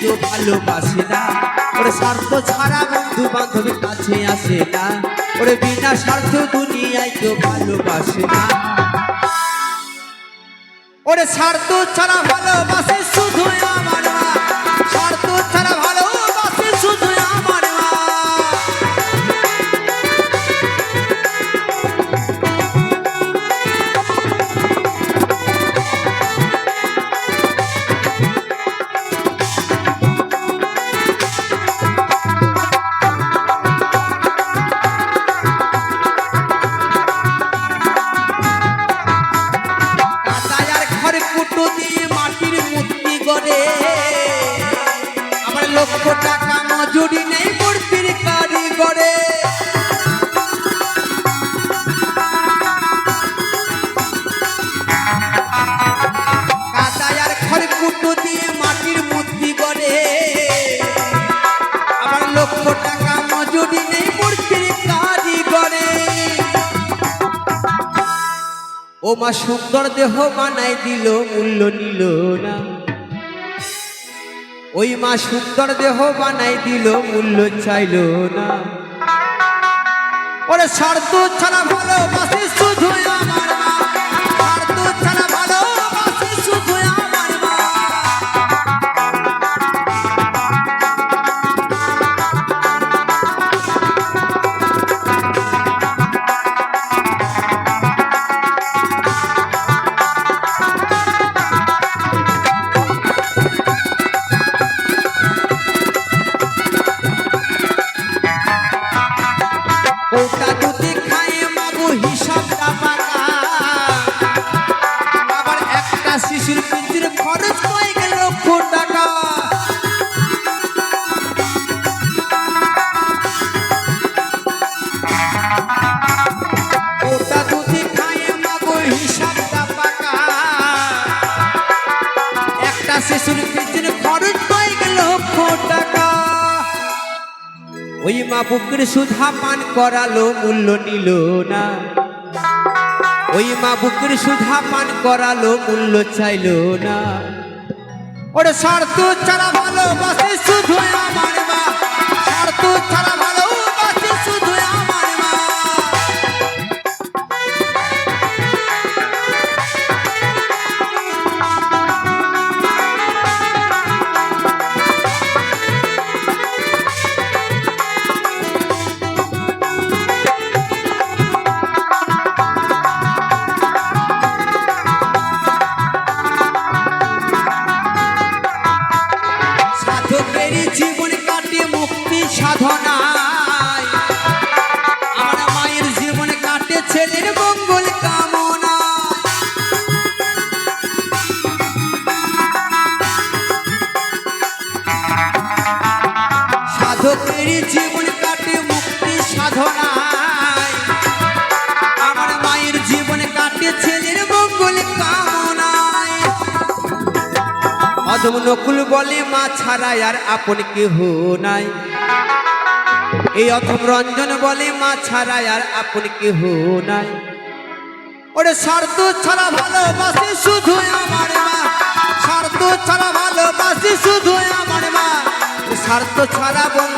কেউ ভালোবাসে না। ওরে স্বার্থ ছাড়া বন্ধু বান্ধবের কাছে আসে না। ওরে বিনা স্বার্থ দুনিয়ায় কেউ ভালোবাসে না। ওরে স্বার্থ ছাড়া ভালোবাসে শুধু আমার লক্ষ সুন্দর দেহ বানাই দিল, মূল্য নিল না। ওই মা সুন্দর দেহ বানাই দিল, মূল্য চাইল না। ওরে স্বার্থ ছাড়া ভালোবাসে শুধু O Cadu ওই মা বুকের সুধা পান করালো, মূল্য নিল না। ওই মা বুকের সুধা পান করালো, মূল্য চাইল না। ওরে স্বার্থ ছাড়া ভালোবাসে শুধু আমার সাধকেরই জীবন কাটে মুক্তি সাধনায়। আমার মায়ের জীবন কাটে ছেলের মঙ্গল কামনায়। অধম নকুল বলে, মা ছাড়া আর আপন কেহ নাই। এই অথম রঞ্জন বলে, মা ছাড়া আর আপন কেহ নাই। ওরে স্বার্থ ছাড়া ভালোবাসে শুধু আমার মা। স্বার্থ ছাড়া ভালোবাসে শুধু আমার মা। স্বার্থ ছাড়া